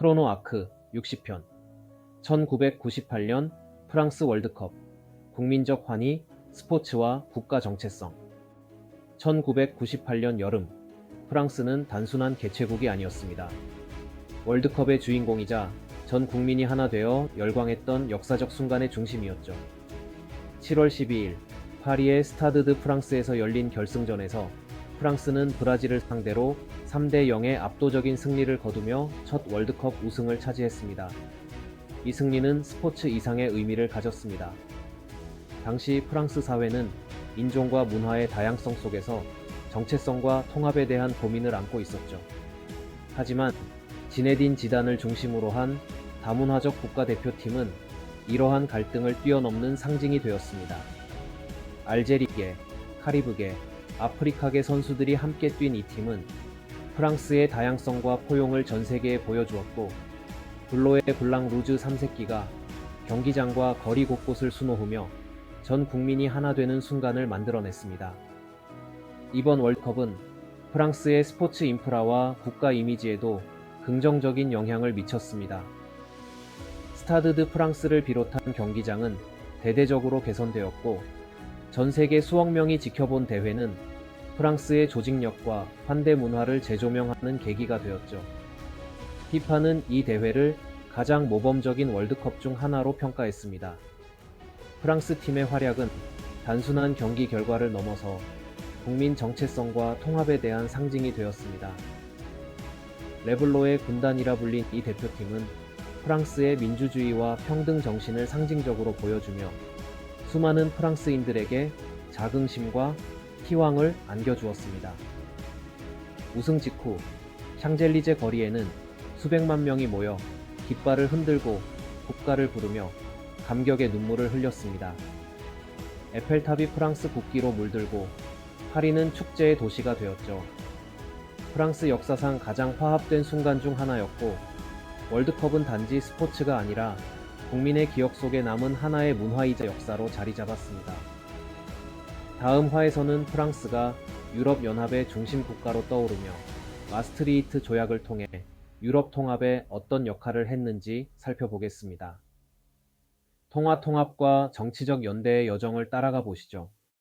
크로노 아크 60편 1998년 프랑스 월드컵 국민적 환희 스포츠와 국가 정체성 1998년 여름 프랑스는 단순한 개최국이 아니었습니다. 월드컵의 주인공이자 전 국민이 하나 되어 열광했던 역사적 순간의 중심이었죠. 7월 12일 파리의 스타드 드 프랑스에서 열린 결승전에서 프랑스는 브라질을 상대로 3대 0의 압도적인 승리를 거두며 첫 월드컵 우승을 차지했습니다. 이 승리는 스포츠 이상의 의미를 가졌습니다. 당시 프랑스 사회는 인종과 문화의 다양성 속에서 정체성과 통합에 대한 고민을 안고 있었죠. 하지만 지네딘 지단을 중심으로 한 다문화적 국가대표팀은 이러한 갈등을 뛰어넘는 상징이 되었습니다. 알제리계, 카리브계, 아프리카계 선수들이 함께 뛴 이 팀은 프랑스의 다양성과 포용을 전 세계에 보여주었고 블로의 블랑 루즈 3세끼가 경기장과 거리 곳곳을 수놓으며 전 국민이 하나 되는 순간을 만들어냈습니다. 이번 월컵은 프랑스의 스포츠 인프라와 국가 이미지에도 긍정적인 영향을 미쳤습니다. 스타드 드 프랑스를 비롯한 경기장은 대대적으로 개선되었고 전 세계 수억 명이 지켜본 대회는 프랑스의 조직력과 환대 문화를 재조명하는 계기가 되었죠. 피파는 이 대회를 가장 모범적인 월드컵 중 하나로 평가했습니다. 프랑스 팀의 활약은 단순한 경기 결과를 넘어서 국민 정체성과 통합에 대한 상징이 되었습니다. 레블로의 군단이라 불린 이 대표팀은 프랑스의 민주주의와 평등 정신을 상징적으로 보여주며 수많은 프랑스인들에게 자긍심과 희망을 안겨주었습니다. 우승 직후 샹젤리제 거리에는 수백만 명이 모여 깃발을 흔들고 국가를 부르며 감격의 눈물을 흘렸습니다. 에펠탑이 프랑스 국기로 물들고 파리는 축제의 도시가 되었죠. 프랑스 역사상 가장 화합된 순간 중 하나였고 월드컵은 단지 스포츠가 아니라 국민의 기억 속에 남은 하나의 문화이자 역사로 자리 잡았습니다. 다음 화에서는 프랑스가 유럽 연합의 중심 국가로 떠오르며 마스트리히트 조약을 통해 유럽 통합에 어떤 역할을 했는지 살펴보겠습니다. 통화 통합과 정치적 연대의 여정을 따라가 보시죠.